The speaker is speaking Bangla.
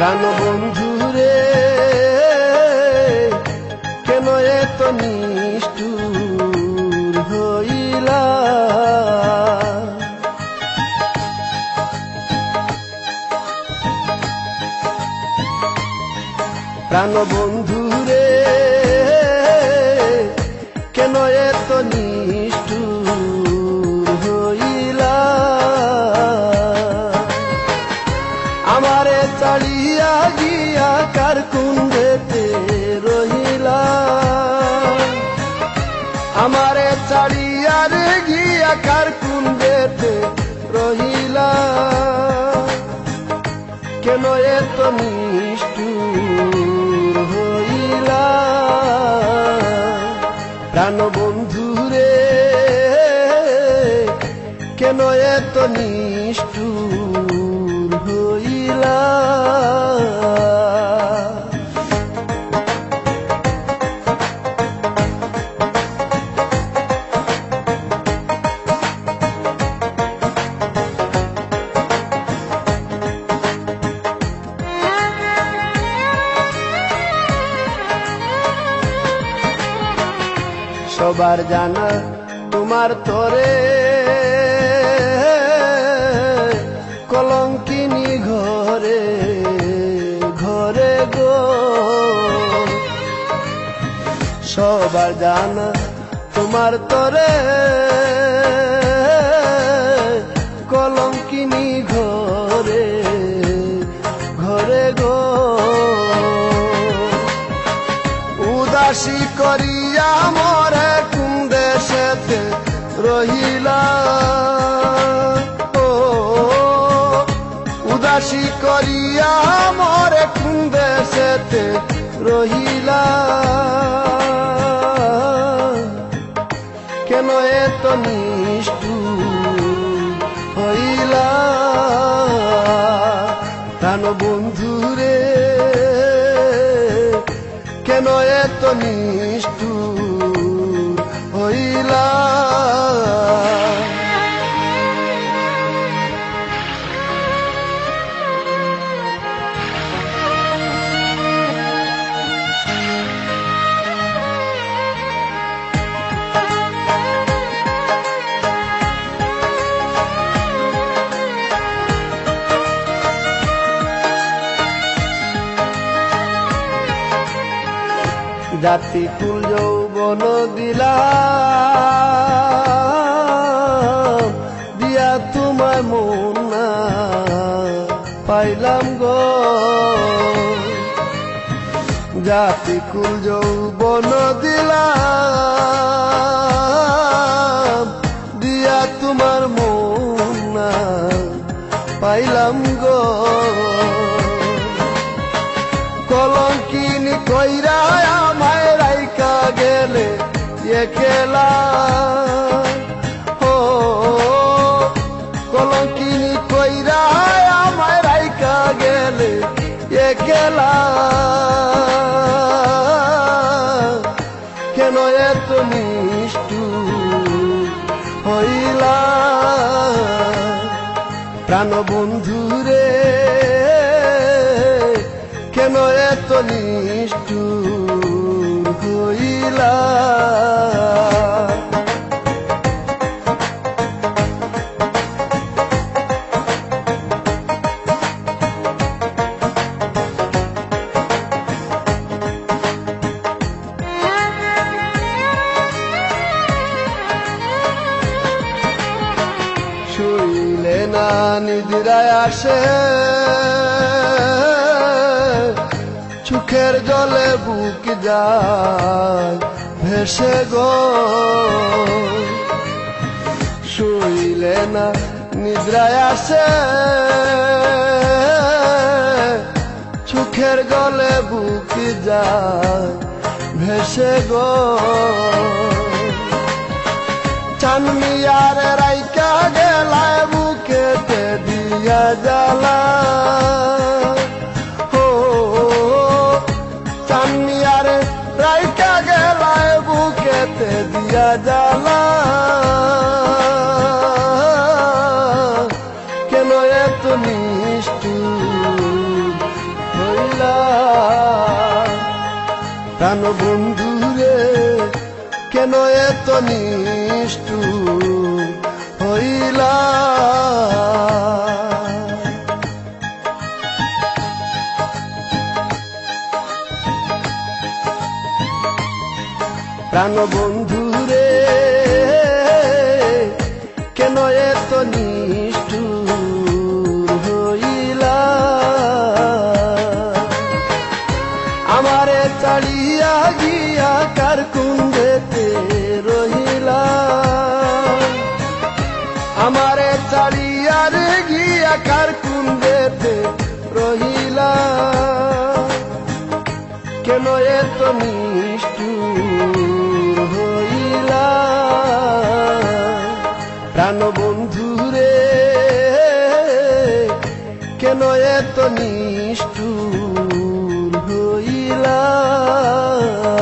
প্রাণ বন্ধুরে কেন এত নিষ্ঠুর হইলা? প্রাণ বন্ধুরে কেন এত নিষ্ঠুর আমারে ছাড়িয়ার গিয়া কার কুণ্ডেতে রহিলা? কেন এত নিষ্ঠুর হইলা? প্রাণ বন্ধুরে কেন এত নিষ্ঠুর সবার জানা তোমার তরে। কলঙ্কিনী ঘরে ঘরে গো। সবার জানা তোমার তরে। উদাসী করিয়া মরে কোন দেশেতে রহিলা। কেন এত নিষ্ঠুর হইলা? প্রাণ বন্ধুরে, কেন এত নিষ্ঠুর জাতি কুল যৌবন দিলা দিয়া তোমায় মন না পাইলাম গো। জাতি কুল যৌবন দিলা কলঙ্কিনী কইরা আমায় রাইকা গেলে একলা ও কলঙ্কিনী কইরা আমায় রাইকা গেলে একলা কেন এত নিষ্ঠুর হইলা? প্রাণ বন্ধুরে কেন এত নিষ্ঠুর হইলা শুইলে না নিদ্রায় আসে। চোখের জলে বুক যায়, ভেসে গো। শুইলে না নিদ্রায় আসে, চোখের জলে বুক যায়, ভেসে গো। চানমিয়ার রাইকা গেলায় বুকেতে দিয়া জ্বালা। বন্ধু রে কেন এত নিষ্ঠু হইলা? প্রাণ বন্ধু রে কেন এত নিষ্ঠুর চালিয়া গিয়া কার কুণ্ডেতে রহিলা আমারে চালিয়া রে গিয়া কার কুণ্ডেতে রহিলা কেন এত নিষ্ঠুর হইলা প্রাণ বন্ধু রে, কেন এত নি hơi lớn